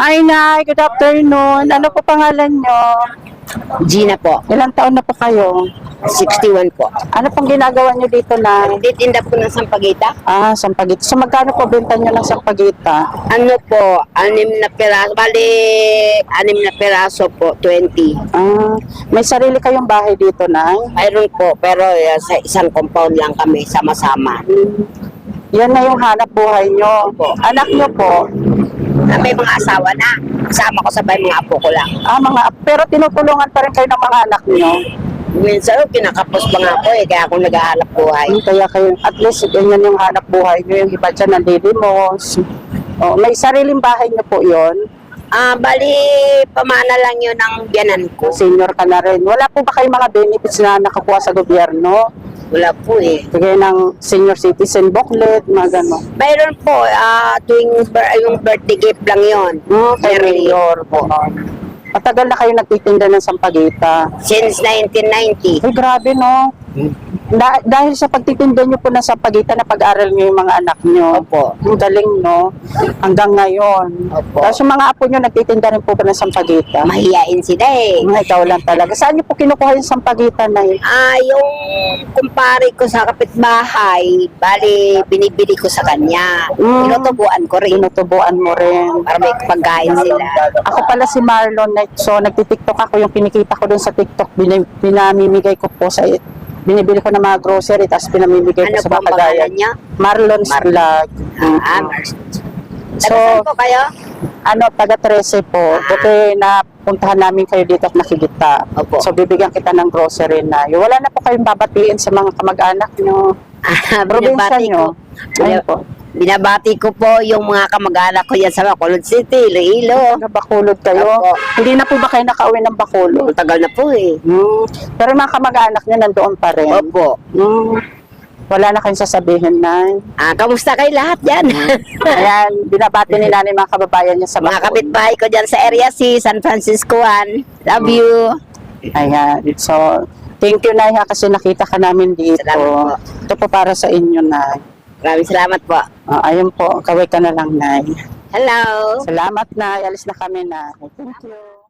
Hi, Nay. Good afternoon. Ano po pangalan nyo? Gina po, Ilang taon na po kayo? 61 po. Ano pong ginagawa nyo dito, Nay? Titinda po ng sampagita. Ah, sampagita. So, magkano po benta nyo ng sampagita? Ano po, anim na piraso. Bali, anim na piraso po, 20. Ah, may sarili kayong bahay dito, Nay? Mayroon po, pero uh, sa isang compound lang kami, sama-sama. Yan na yung hanap buhay nyo. Anak nyo po? Na may mga asawa na. Kasama ko sabay mga apo ko lang. Ah, mga, pero tinutulungan pa rin kayo ng mga anak nyo. Minsan, oh, kinakapos pa nga ako eh, kaya ako naghahanap buhay. Ay, kaya kayo, at least, ganyan yung hanap buhay nyo. Yung iba dyan, nandilimos. Oh, may sariling bahay nyo po yon Ah, bali, pamana lang yun ng biyanan ko. Senior ka na rin. Wala po ba kayong mga benefits na nakakuha sa gobyerno? Wala po eh. Bigay ng senior citizen booklet, mga gano'n. Mayroon po, ah, tuwing bir- yung birthday gift lang yun. Hmm, kay Yearly. Mayor po. Matagal na kayo nagtitinda ng sampagita. Since 1990. Ay, grabe, no? Da- dahil sa pagtitinda nyo po ng sampagita, na pag-aral nyo yung mga anak nyo. Opo. Ang galing, no? Hanggang ngayon. Opo. Tapos yung mga apo nyo, nagtitinda rin po ba ng sampagita? Mahiyain sila eh. Mga ikaw lang talaga. Saan nyo po kinukuha yung sampagita na yun? Ah, yung kumpare ko sa kapitbahay, bali, binibili ko sa kanya. Mm. Tinutubuan ko rin Tinutubuan mo rin. para may pagkain sila. Ako pala si Marlon. Night. So, nagtitiktok ako. Yung kinikita ko dun sa TikTok, bin- pinamimigay ko po sa binibili ko ng mga grocery tapos pinamimigay Ano ko sa mga kagayan. niya? Marlon's Mar- Vlog. Ah, Mars. So, Taga saan po kayo? ano, taga 13 po. Ah. Buti na puntahan namin kayo dito at nakikita. Opo. So, bibigyan kita ng grocery na. Yung Wala na po kayong babatiin sa mga kamag-anak nyo. Ah, Probinsya nyo. ko. Ayun po. Binabati ko po yung mga kamag-anak ko yan sa Bacolod City, Iloilo. Taga Bacolod kayo. Opo. Hindi na po ba kayo nakauwi ng Bacolod? Ang tagal na po eh. Hmm. Pero yung mga kamag-anak nyo nandoon pa rin. Opo. Hmm. Wala na kayong sasabihin na. Ah, kamusta kayo lahat dyan? Ayan, binabati ni nanay mga kababayan niya sa mga Bacolod. kapitbahay ko dyan sa area C, San Francisco 1. Love you. Ayan. So, thank you, Nay, ha, kasi nakita ka namin dito. Salamat po. Ito po para sa inyo, Nay. Maraming salamat po. Ah, ayun po, kaway ka na lang, Nay. Hello. Salamat, Nay. Alis na kami, Nay. Thank you.